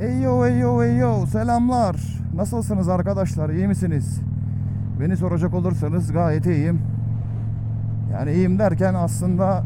Eyo eyo eyo selamlar. Nasılsınız arkadaşlar iyi misiniz? Beni soracak olursanız gayet iyiyim. Yani iyiyim derken aslında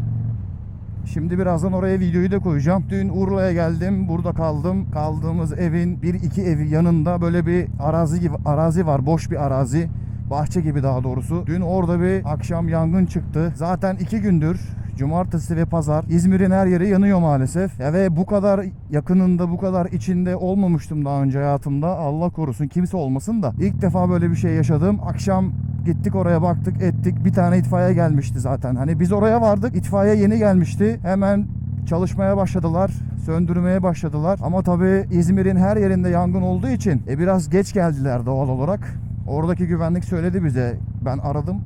şimdi birazdan oraya videoyu da koyacağım. Dün Urla'ya geldim burada kaldım. Kaldığımız evin bir iki evi yanında böyle bir arazi gibi arazi var boş bir arazi. Bahçe gibi daha doğrusu. Dün orada bir akşam yangın çıktı. Zaten iki gündür Cumartesi ve pazar İzmir'in her yeri yanıyor maalesef. Ya ve bu kadar yakınında bu kadar içinde olmamıştım daha önce hayatımda. Allah korusun kimse olmasın da. İlk defa böyle bir şey yaşadım. Akşam gittik oraya baktık ettik. Bir tane itfaiye gelmişti zaten. Hani biz oraya vardık. İtfaiye yeni gelmişti. Hemen çalışmaya başladılar. Söndürmeye başladılar. Ama tabii İzmir'in her yerinde yangın olduğu için e, biraz geç geldiler doğal olarak. Oradaki güvenlik söyledi bize. Ben aradım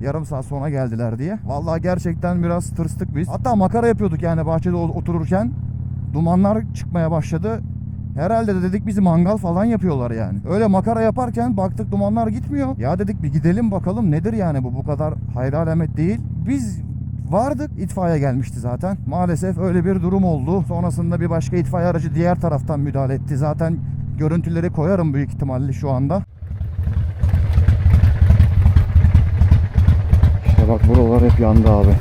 yarım saat sonra geldiler diye. Vallahi gerçekten biraz tırstık biz. Hatta makara yapıyorduk yani bahçede otururken. Dumanlar çıkmaya başladı. Herhalde de dedik bizi mangal falan yapıyorlar yani. Öyle makara yaparken baktık dumanlar gitmiyor. Ya dedik bir gidelim bakalım nedir yani bu bu kadar hayra alamet değil. Biz vardık itfaiye gelmişti zaten. Maalesef öyle bir durum oldu. Sonrasında bir başka itfaiye aracı diğer taraftan müdahale etti. Zaten görüntüleri koyarım büyük ihtimalle şu anda. İşte bak buralar hep yandı abi.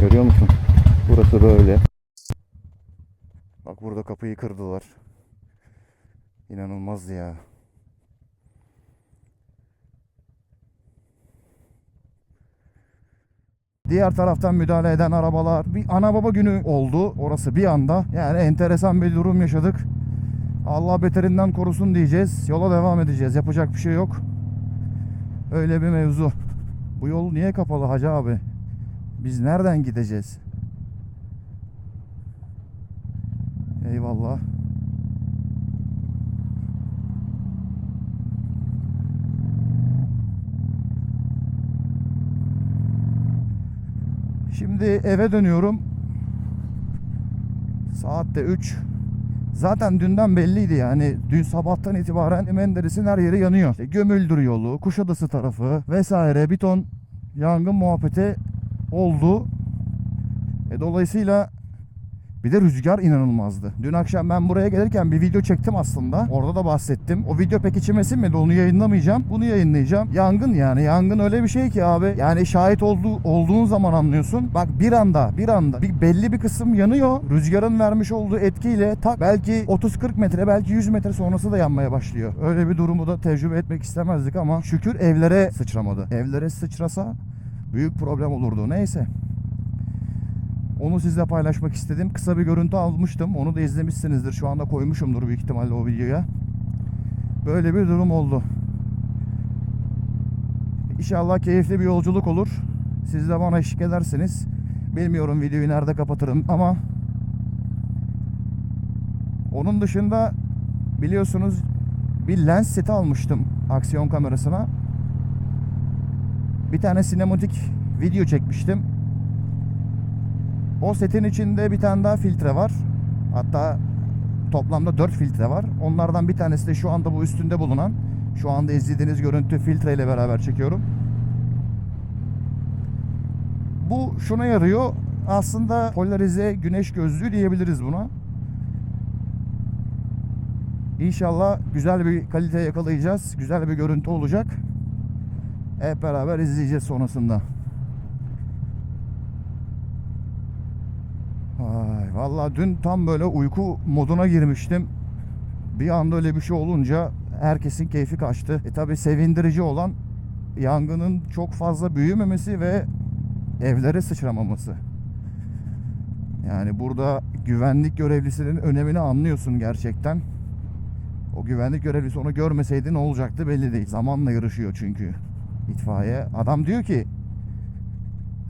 Görüyor musun? Burası böyle. Bak burada kapıyı kırdılar. İnanılmaz ya. Diğer taraftan müdahale eden arabalar bir ana baba günü oldu orası bir anda. Yani enteresan bir durum yaşadık. Allah beterinden korusun diyeceğiz. Yola devam edeceğiz. Yapacak bir şey yok. Öyle bir mevzu. Bu yol niye kapalı hacı abi? Biz nereden gideceğiz? Eyvallah. Şimdi eve dönüyorum. Saat de 3. Zaten dünden belliydi yani. Dün sabahtan itibaren Menderes'in her yeri yanıyor. İşte Gömüldür yolu, Kuşadası tarafı vesaire bir ton yangın muhabbeti oldu. E, dolayısıyla bir de rüzgar inanılmazdı. Dün akşam ben buraya gelirken bir video çektim aslında. Orada da bahsettim. O video pek içime sinmedi. Onu yayınlamayacağım. Bunu yayınlayacağım. Yangın yani. Yangın öyle bir şey ki abi. Yani şahit olduğu, olduğun zaman anlıyorsun. Bak bir anda bir anda bir belli bir kısım yanıyor. Rüzgarın vermiş olduğu etkiyle tak belki 30-40 metre belki 100 metre sonrası da yanmaya başlıyor. Öyle bir durumu da tecrübe etmek istemezdik ama şükür evlere sıçramadı. Evlere sıçrasa büyük problem olurdu. Neyse. Onu sizle paylaşmak istedim. Kısa bir görüntü almıştım. Onu da izlemişsinizdir. Şu anda koymuşumdur büyük ihtimalle o videoya. Böyle bir durum oldu. İnşallah keyifli bir yolculuk olur. Siz de bana eşlik edersiniz. Bilmiyorum videoyu nerede kapatırım ama onun dışında biliyorsunuz bir lens seti almıştım aksiyon kamerasına. Bir tane sinematik video çekmiştim. O setin içinde bir tane daha filtre var. Hatta toplamda 4 filtre var. Onlardan bir tanesi de şu anda bu üstünde bulunan. Şu anda izlediğiniz görüntü filtre ile beraber çekiyorum. Bu şuna yarıyor. Aslında polarize güneş gözlüğü diyebiliriz buna. İnşallah güzel bir kalite yakalayacağız. Güzel bir görüntü olacak. Hep beraber izleyeceğiz sonrasında. Ay, vallahi dün tam böyle uyku moduna girmiştim. Bir anda öyle bir şey olunca herkesin keyfi kaçtı. E tabi sevindirici olan yangının çok fazla büyümemesi ve evlere sıçramaması. Yani burada güvenlik görevlisinin önemini anlıyorsun gerçekten. O güvenlik görevlisi onu görmeseydi ne olacaktı belli değil. Zamanla yarışıyor çünkü itfaiye. Adam diyor ki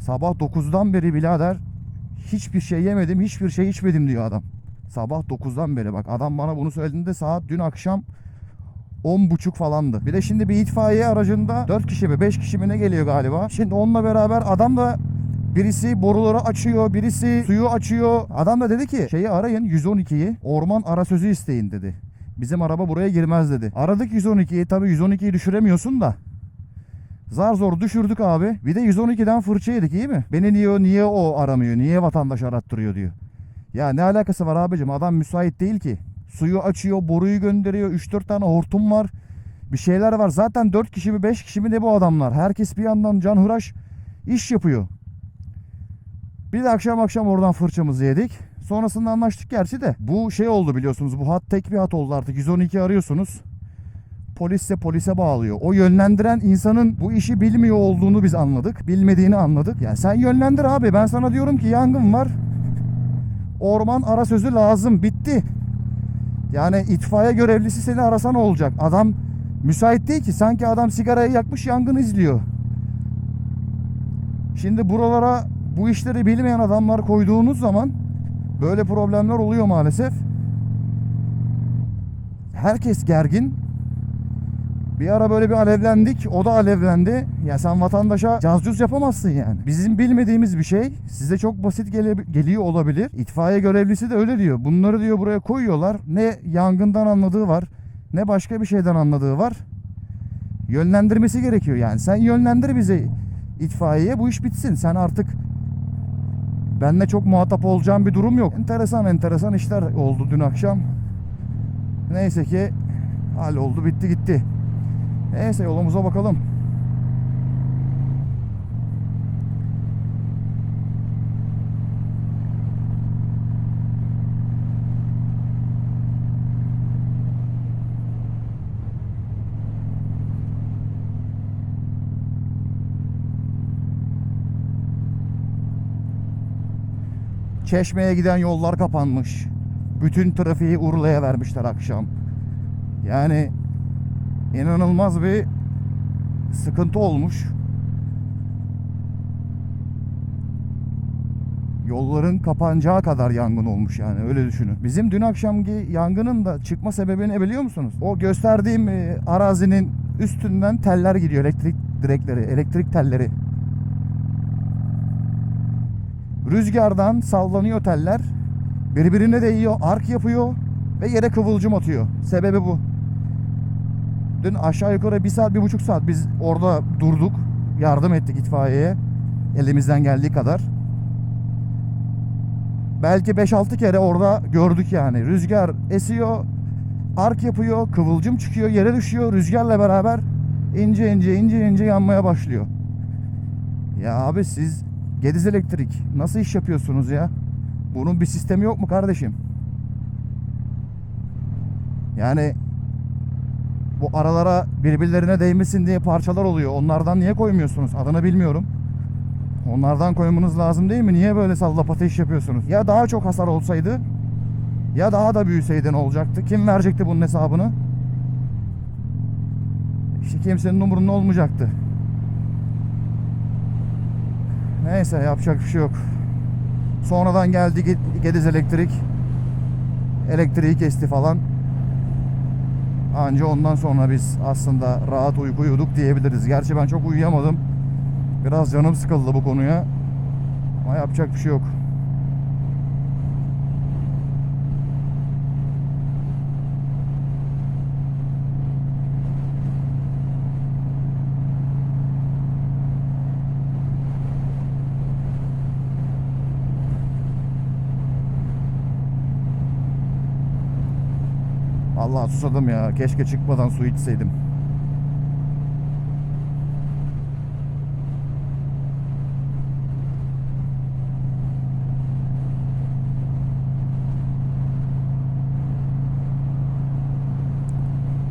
sabah 9'dan beri birader hiçbir şey yemedim, hiçbir şey içmedim diyor adam. Sabah 9'dan beri bak adam bana bunu söylediğinde saat dün akşam 10.30 falandı. Bir de şimdi bir itfaiye aracında 4 kişi mi 5 kişi mi ne geliyor galiba. Şimdi onunla beraber adam da birisi boruları açıyor, birisi suyu açıyor. Adam da dedi ki şeyi arayın 112'yi orman ara sözü isteyin dedi. Bizim araba buraya girmez dedi. Aradık 112'yi tabii 112'yi düşüremiyorsun da. Zar zor düşürdük abi. Bir de 112'den fırça yedik iyi mi? Beni niye niye o aramıyor? Niye vatandaş arattırıyor diyor. Ya ne alakası var abicim? Adam müsait değil ki. Suyu açıyor, boruyu gönderiyor. 3-4 tane hortum var. Bir şeyler var. Zaten 4 kişi mi 5 kişi mi ne bu adamlar? Herkes bir yandan canhıraş iş yapıyor. Bir de akşam akşam oradan fırçamızı yedik. Sonrasında anlaştık gerçi de. Bu şey oldu biliyorsunuz. Bu hat tek bir hat oldu artık. 112 arıyorsunuz. Polis de polise bağlıyor. O yönlendiren insanın bu işi bilmiyor olduğunu biz anladık. Bilmediğini anladık. Yani sen yönlendir abi. Ben sana diyorum ki yangın var. Orman ara sözü lazım. Bitti. Yani itfaiye görevlisi seni arasa ne olacak? Adam müsait değil ki. Sanki adam sigarayı yakmış yangını izliyor. Şimdi buralara bu işleri bilmeyen adamlar koyduğunuz zaman böyle problemler oluyor maalesef. Herkes gergin. Bir ara böyle bir alevlendik. O da alevlendi. Ya sen vatandaşa cazcuz yapamazsın yani. Bizim bilmediğimiz bir şey size çok basit gele- geliyor olabilir. İtfaiye görevlisi de öyle diyor. Bunları diyor buraya koyuyorlar. Ne yangından anladığı var. Ne başka bir şeyden anladığı var. Yönlendirmesi gerekiyor yani. Sen yönlendir bizi itfaiyeye bu iş bitsin. Sen artık benle çok muhatap olacağım bir durum yok. Enteresan enteresan işler oldu dün akşam. Neyse ki hal oldu bitti gitti. Neyse yolumuza bakalım. Çeşme'ye giden yollar kapanmış. Bütün trafiği Urla'ya vermişler akşam. Yani inanılmaz bir sıkıntı olmuş. Yolların kapanacağı kadar yangın olmuş yani öyle düşünün. Bizim dün akşamki yangının da çıkma sebebini biliyor musunuz? O gösterdiğim e, arazinin üstünden teller gidiyor elektrik direkleri, elektrik telleri. Rüzgardan sallanıyor teller. Birbirine değiyor, ark yapıyor ve yere kıvılcım atıyor. Sebebi bu. Dün aşağı yukarı bir saat, bir buçuk saat biz orada durduk. Yardım ettik itfaiyeye. Elimizden geldiği kadar. Belki 5-6 kere orada gördük yani. Rüzgar esiyor, ark yapıyor, kıvılcım çıkıyor, yere düşüyor. Rüzgarla beraber ince ince ince ince yanmaya başlıyor. Ya abi siz Gediz Elektrik nasıl iş yapıyorsunuz ya? Bunun bir sistemi yok mu kardeşim? Yani bu aralara birbirlerine değmesin diye parçalar oluyor. Onlardan niye koymuyorsunuz? Adını bilmiyorum. Onlardan koymanız lazım değil mi? Niye böyle sallap ateş yapıyorsunuz? Ya daha çok hasar olsaydı ya daha da büyüseydi ne olacaktı? Kim verecekti bunun hesabını? İşte kimsenin umurunda olmayacaktı. Neyse yapacak bir şey yok. Sonradan geldi Ge- Gediz Elektrik. Elektriği kesti falan. Anca ondan sonra biz aslında rahat uyku uyuduk diyebiliriz. Gerçi ben çok uyuyamadım. Biraz canım sıkıldı bu konuya. Ama yapacak bir şey yok. Vallahi susadım ya. Keşke çıkmadan su içseydim.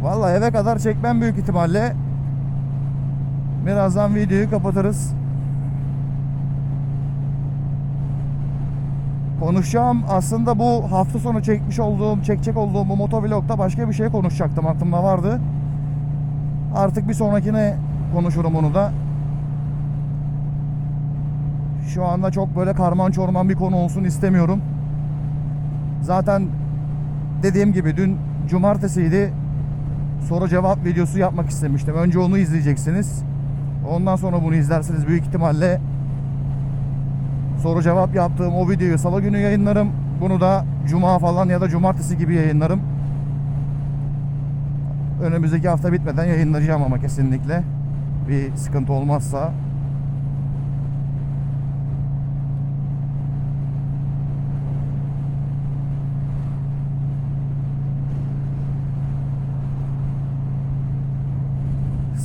Vallahi eve kadar çekmem büyük ihtimalle. Birazdan videoyu kapatırız. Konuşacağım aslında bu hafta sonu çekmiş olduğum, çekecek olduğum bu motovlogda başka bir şey konuşacaktım aklımda vardı. Artık bir sonrakine konuşurum onu da. Şu anda çok böyle karman çorman bir konu olsun istemiyorum. Zaten dediğim gibi dün cumartesiydi. Soru cevap videosu yapmak istemiştim. Önce onu izleyeceksiniz. Ondan sonra bunu izlersiniz büyük ihtimalle soru cevap yaptığım o videoyu salı günü yayınlarım. Bunu da cuma falan ya da cumartesi gibi yayınlarım. Önümüzdeki hafta bitmeden yayınlayacağım ama kesinlikle. Bir sıkıntı olmazsa.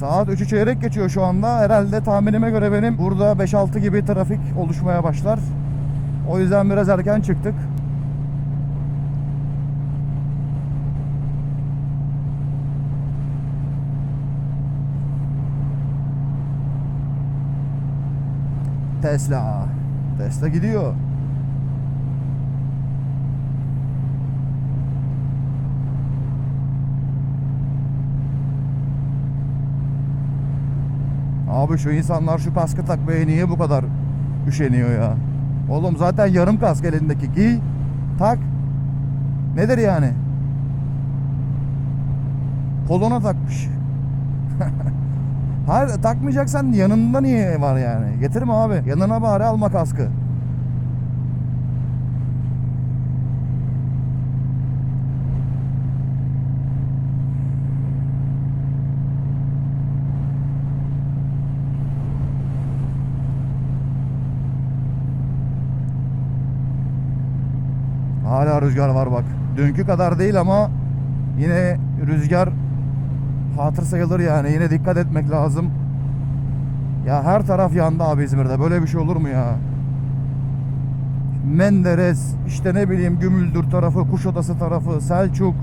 Saat 3'ü çeyrek geçiyor şu anda. Herhalde tahminime göre benim burada 5-6 gibi trafik oluşmaya başlar. O yüzden biraz erken çıktık. Tesla. Tesla gidiyor. Abi şu insanlar şu kaskı takmaya niye bu kadar üşeniyor ya? Oğlum zaten yarım kask elindeki giy, tak. Nedir yani? Kolona takmış. Hayır takmayacaksan yanında niye var yani? Getirme abi. Yanına bari alma kaskı. Hala rüzgar var bak. Dünkü kadar değil ama yine rüzgar hatır sayılır yani. Yine dikkat etmek lazım. Ya her taraf yandı abi İzmir'de. Böyle bir şey olur mu ya? Menderes, işte ne bileyim Gümüldür tarafı, Kuşadası tarafı, Selçuk,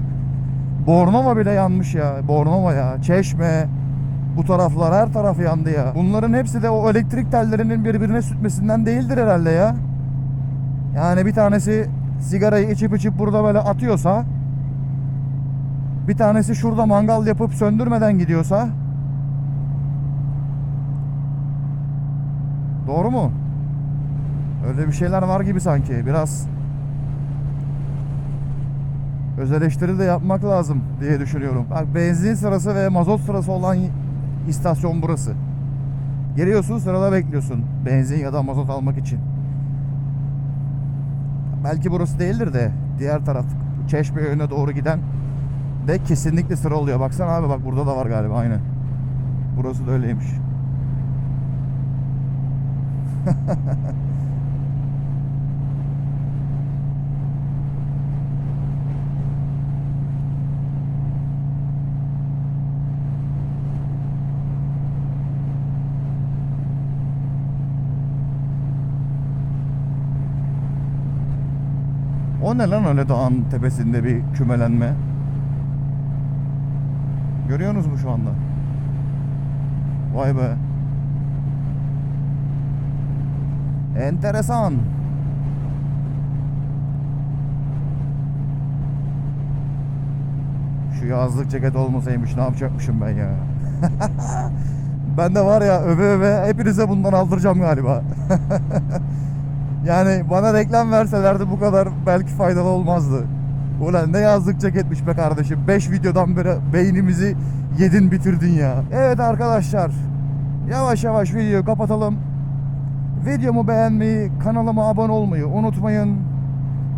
Bornova bile yanmış ya. Bornova ya, Çeşme, bu taraflar her taraf yandı ya. Bunların hepsi de o elektrik tellerinin birbirine sürtmesinden değildir herhalde ya. Yani bir tanesi sigarayı içip içip burada böyle atıyorsa bir tanesi şurada mangal yapıp söndürmeden gidiyorsa Doğru mu? Öyle bir şeyler var gibi sanki. Biraz öz eleştiri de yapmak lazım diye düşünüyorum. Bak benzin sırası ve mazot sırası olan istasyon burası. Geliyorsun sırada bekliyorsun benzin ya da mazot almak için. Belki burası değildir de diğer taraf Çeşme yönüne doğru giden de kesinlikle sıra oluyor. Baksana abi bak burada da var galiba aynı. Burası da öyleymiş. O ne lan öyle dağın tepesinde bir kümelenme? Görüyorsunuz mu şu anda? Vay be. Enteresan. Şu yazlık ceket olmasaymış ne yapacakmışım ben ya. ben de var ya öve öve hepinize bundan aldıracağım galiba. yani bana reklam verselerdi bu kadar belki faydalı olmazdı. Ulan ne yazlık ceketmiş be kardeşim. 5 videodan beri beynimizi yedin bitirdin ya. Evet arkadaşlar. Yavaş yavaş videoyu kapatalım. Videomu beğenmeyi, kanalıma abone olmayı unutmayın.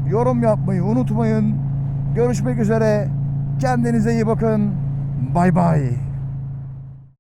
Yorum yapmayı unutmayın. Görüşmek üzere. Kendinize iyi bakın. Bay bay.